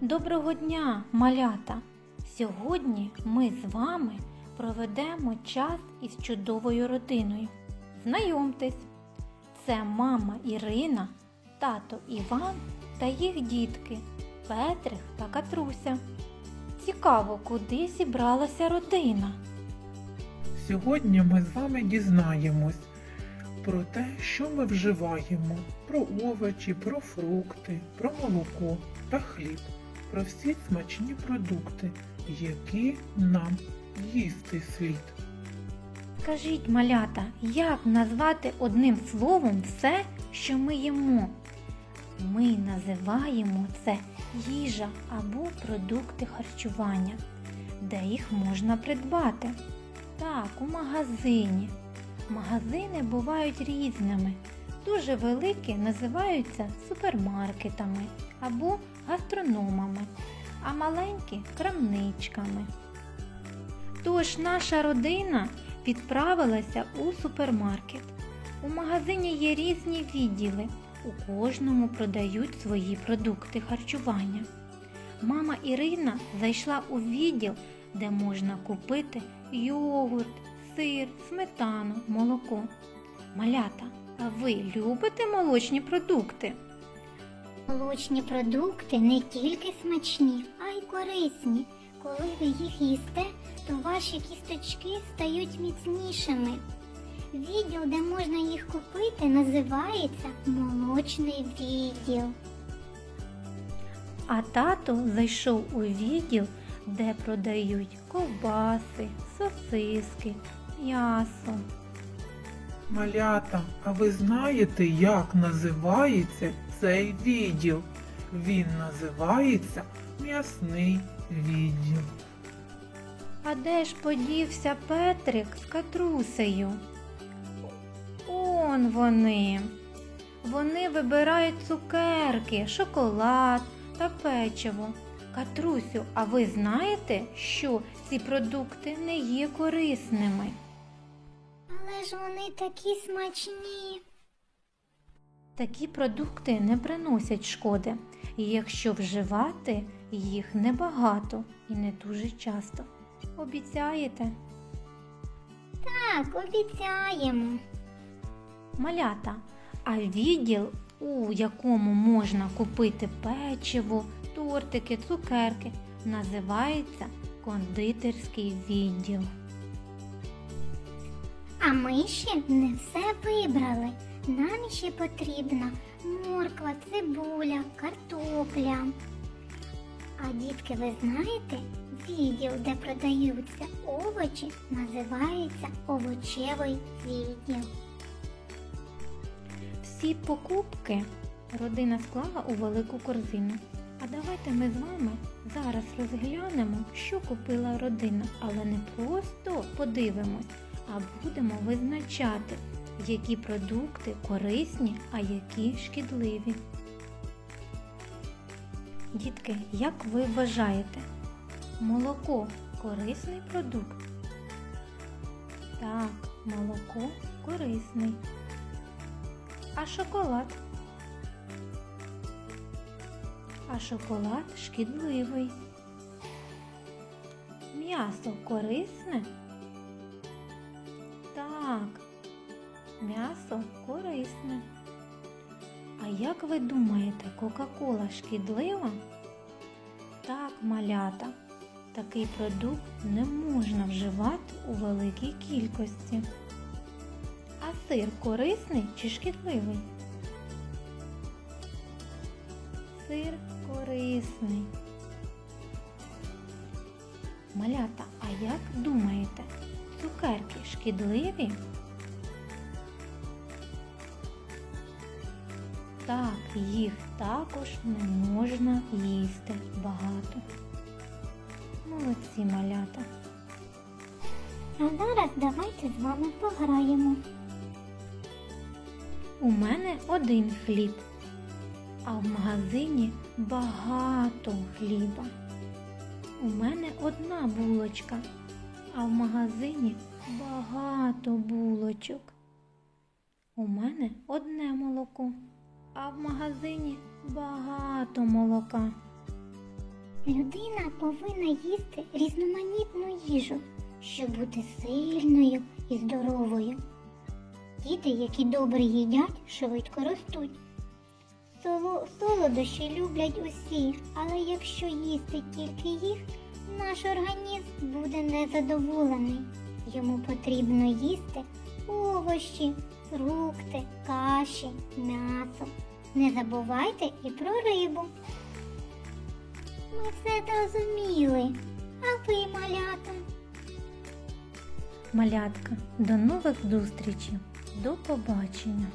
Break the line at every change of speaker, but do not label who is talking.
Доброго дня, малята! Сьогодні ми з вами проведемо час із чудовою родиною. Знайомтесь, це мама Ірина, тато Іван та їх дітки Петрик та Катруся. Цікаво, куди зібралася родина.
Сьогодні ми з вами дізнаємось про те, що ми вживаємо, про овочі, про фрукти, про молоко та хліб, про всі смачні продукти, які нам їсти слід.
Скажіть, малята, як назвати одним словом все, що ми їмо? Ми називаємо це їжа або продукти харчування, де їх можна придбати. Так, у магазині. Магазини бувають різними. Дуже великі називаються супермаркетами або гастрономами, а маленькі крамничками. Тож наша родина відправилася у супермаркет. У магазині є різні відділи. У кожному продають свої продукти харчування. Мама Ірина зайшла у відділ, де можна купити йогурт, сир, сметану, молоко. Малята, а ви любите молочні продукти?
Молочні продукти не тільки смачні, а й корисні. Коли ви їх їсте, то ваші кісточки стають міцнішими. Відділ, де можна їх купити, називається молочний відділ.
А тато зайшов у відділ, де продають ковбаси, сосиски, м'ясо.
Малята, а ви знаєте, як називається цей відділ? Він називається м'ясний відділ.
А де ж подівся Петрик з Катрусею? Он вони. Вони вибирають цукерки, шоколад та печиво. Катрусю, а ви знаєте, що ці продукти не є корисними?
Але ж вони такі смачні.
Такі продукти не приносять шкоди, якщо вживати їх небагато і не дуже часто. Обіцяєте?
Так, обіцяємо.
Малята, а відділ, у якому можна купити печиво, тортики, цукерки, називається кондитерський відділ.
А ми ще не все вибрали. Нам ще потрібна морква, цибуля, картопля. А дітки, ви знаєте, відділ, де продаються овочі, називається овочевий відділ.
Всі покупки родина склала у велику корзину. А давайте ми з вами зараз розглянемо, що купила родина, але не просто подивимось, а будемо визначати, які продукти корисні, а які шкідливі. Дітки, як ви вважаєте, молоко корисний продукт? Так, молоко корисний. А шоколад? А шоколад шкідливий. М'ясо корисне? М'ясо корисне. А як ви думаєте, Кока-Кола шкідлива? Так, малята. Такий продукт не можна вживати у великій кількості. А сир корисний чи шкідливий? Сир корисний. Малята, а як думаєте, цукерки шкідливі? Так, їх також не можна їсти багато. Молодці малята.
А зараз давайте з вами пограємо.
У мене один хліб, а в магазині багато хліба. У мене одна булочка, а в магазині багато булочок. У мене одне молоко, а в магазині багато молока.
Людина повинна їсти різноманітну їжу, щоб бути сильною і здоровою. Діти, які добре їдять, швидко ростуть. Соло- Солодощі люблять усі, але якщо їсти тільки їх, наш організм буде незадоволений. Йому потрібно їсти овочі, фрукти, каші, м'ясо. Не забувайте і про рибу. Ми все зрозуміли. А ви, малята?
Малятка, до нових зустрічей. До побачення.